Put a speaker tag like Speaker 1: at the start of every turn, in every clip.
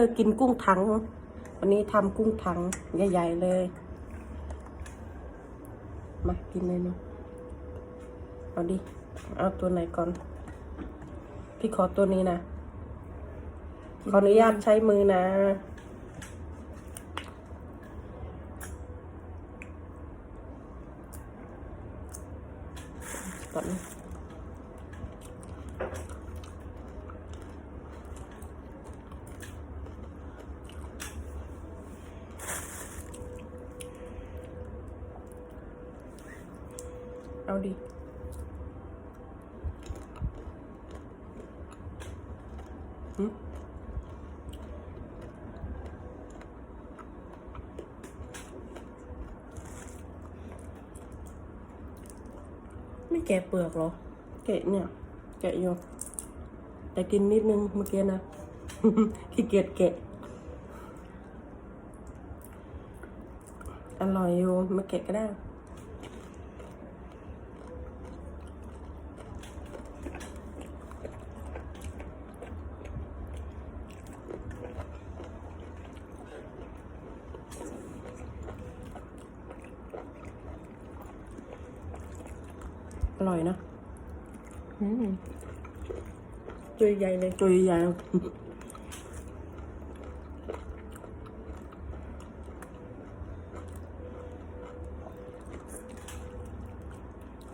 Speaker 1: อกินกุ้งถัง วันนี้ทำกุ้งถังใหญ่ ๆ เลย มากินเลยนี่เอาดิ เอาตัวไหนก่อน พี่ขอตัวนี้นะ ขออนุญาตใช้มือนะก่อน เอาดิหึไม่แกะเปลือกเหรอ แกะเนี่ย แกะอยู่แต่กินนิดนึงเมื่อกี้นะ ขี้เกียจแกะ อร่อยอยู่มาแกะก็ได้ อร่อยนะ
Speaker 2: อืมตัวใหญ่เลย
Speaker 1: ตัวใหญ่ๆ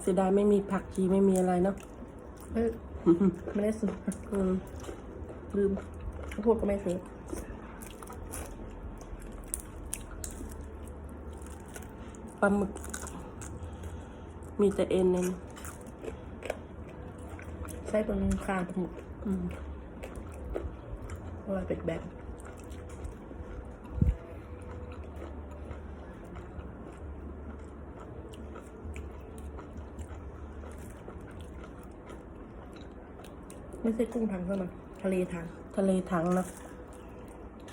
Speaker 1: เสียดายไม่มีผักชีไม่มีอะไรเนาะ
Speaker 2: เอ้ยไม่ได้ซื้อ
Speaker 1: อืม
Speaker 2: ลืมพวกก็ไม่ซื้อ
Speaker 1: ปลาหมึก มีแต่เอ็นเนน
Speaker 2: ใช้ตรงคางปลาหมึก
Speaker 1: อืม
Speaker 2: เพราะว่าเป็นแบบไม่ใช่กุ้งถังเท่านั้นทะเลถัง
Speaker 1: ทะเลถังนะ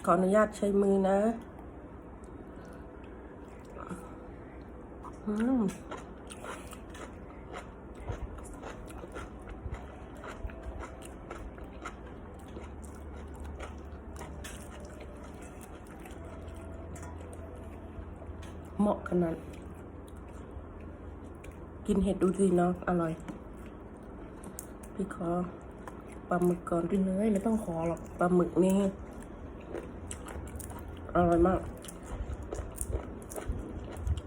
Speaker 1: ขออนุญาตใช้มือนะ อืมเหมาะ ขนาด กินเห็ดดูสิเนาะอร่อย พี่ขอปลาหมึกก่อน
Speaker 2: กินเลยไม่ต้องขอหรอก
Speaker 1: ปลาหมึกนี่อร่อยมาก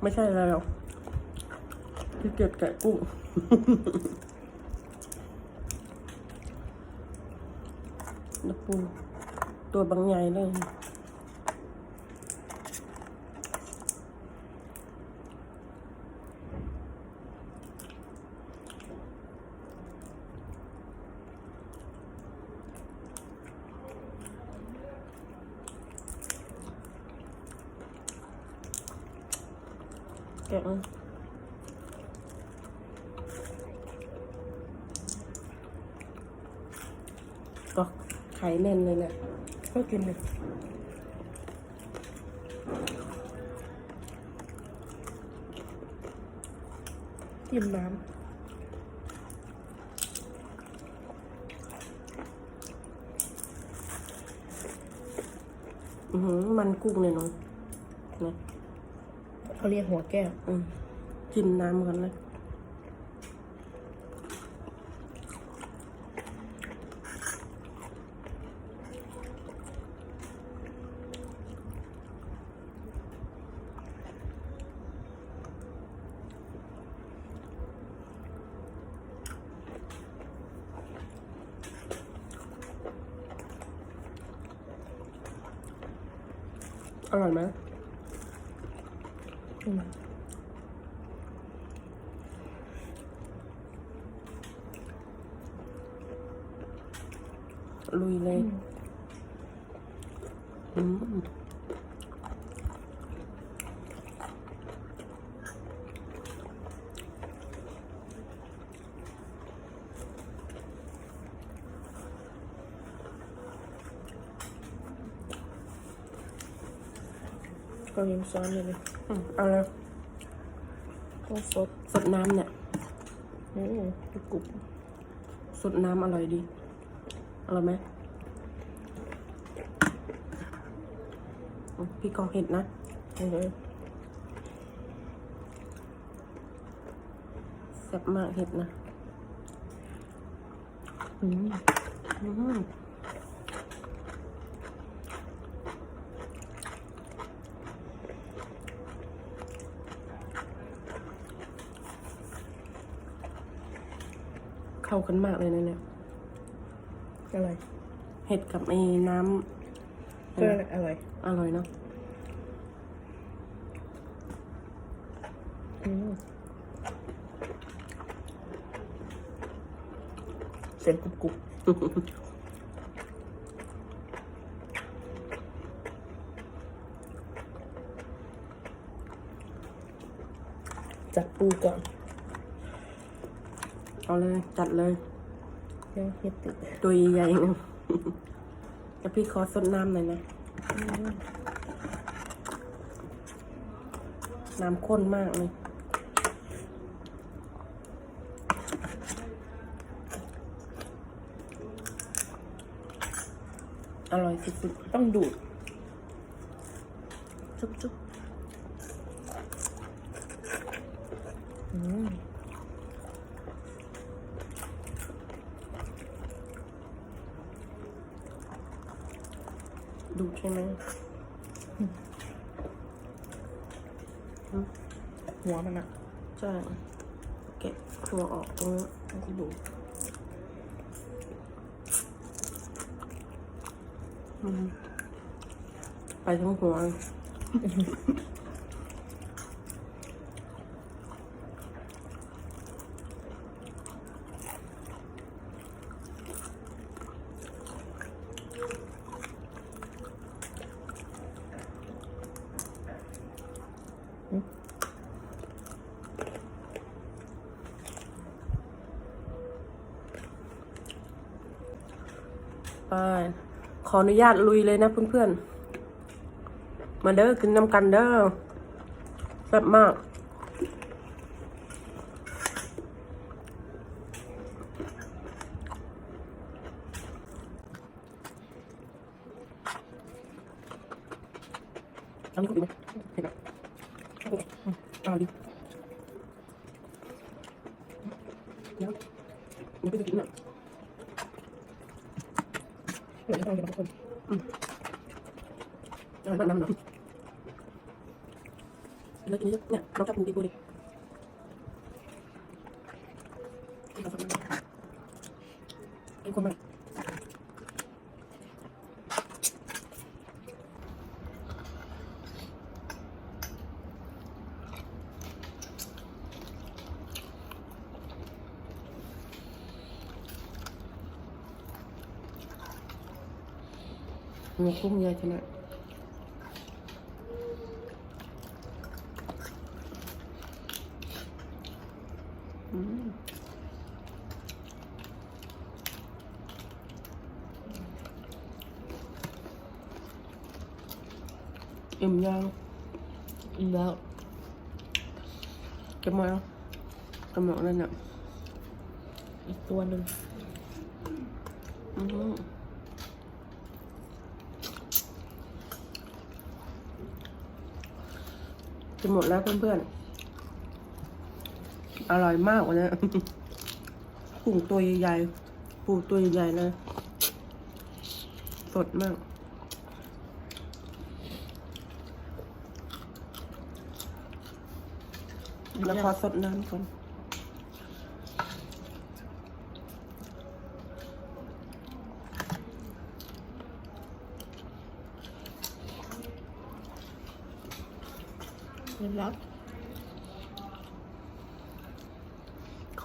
Speaker 1: ไม่ใช่อะไรหรอกที่เกียจแกะกุ้งแล้วปูตัวบางใหญ่เลย แกะมันก็ไข่แน่นเลยเนี่ย
Speaker 2: ก็กินเลยกินน้
Speaker 1: อือหือมันกุ้งเลยเนาะนะำ
Speaker 2: เขาเรียกหัวแก้ว
Speaker 1: อืมกินน้ำกันเลยอร่อยไหม
Speaker 2: อืม
Speaker 1: ลุยเลยอืมก็ยังซ้อนอยู่เลยอืมเอาเลย
Speaker 2: ต้องสด
Speaker 1: สดน้ำเนี่ย
Speaker 2: อืมกรุบ
Speaker 1: สดน้ำอร่อยดี อร่อยไหมอืมพี่ขอเห็ดนะ
Speaker 2: เออ
Speaker 1: แซ่บมากเห็ดนะ
Speaker 2: อืม
Speaker 1: อืม เข้ากันมากเลยนะเนี่ย
Speaker 2: อะไร
Speaker 1: เห็ดกับไอ้น้ำ
Speaker 2: ก็อะไร
Speaker 1: อร่อยเนาะ
Speaker 2: อืมเสียงกรุบกรุบจัดปูก่อน
Speaker 1: เอาเลย จัดเลย
Speaker 2: ยังเฮ็ดติด
Speaker 1: ตัวใหญ่ๆนึงแล้วพี่ขอสดน้ำหน่อยนะ น้ำข้นมากเลยอร่อยสุด
Speaker 2: ต้องดูด
Speaker 1: ๆจุ๊บ
Speaker 2: อืม
Speaker 1: ๆ ดูใช่ไหม
Speaker 2: หัวมันอะ
Speaker 1: ใช่แกะตัวออกตรงนี้
Speaker 2: ต้องดูด
Speaker 1: อืมไปทั้งหัว ขออนุญาตลุยเลยนะเพื่อนๆ มาเด้อกินน้ำกันเด้อแซ่บมาก อันนี้ก็ดีไหมเห็นไหมอืมอร่อยดีเดี๋ยวมันก็จะกินอะ
Speaker 2: เดี๋ยวจะต้องเดี๋ยวทุกคน
Speaker 1: น้ำน้ำน้ำแล้วทีนี้ เนี่ยเราจับมือดีกว่าดิไอ้คนมันเนี่ยกุ้งใหญ่ขนาดอืมอิ่มยัง
Speaker 2: อิ่มแล้ว
Speaker 1: เก็บมาแล้วกำลังนั่นน่ะ
Speaker 2: อีกตัวหนึ่ง
Speaker 1: อืม จะหมดแล้วเพื่อนๆ อร่อยมากวันนี้กุ้งตัวใหญ่ๆ ปูตัวใหญ่ๆเลยสดมาก แล้วพอสดน้ำก่อน
Speaker 2: เรียบร้อย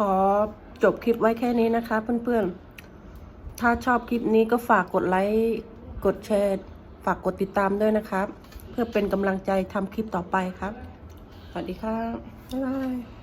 Speaker 1: ขอจบคลิปไว้แค่นี้นะคะ เพื่อนๆ ถ้าชอบคลิปนี้ก็ฝากกดไลค์ กดแชร์ ฝากกดติดตามด้วยนะครับ เพื่อเป็นกำลังใจทำคลิปต่อไปครับ สวัสดีครับบ๊ายบาย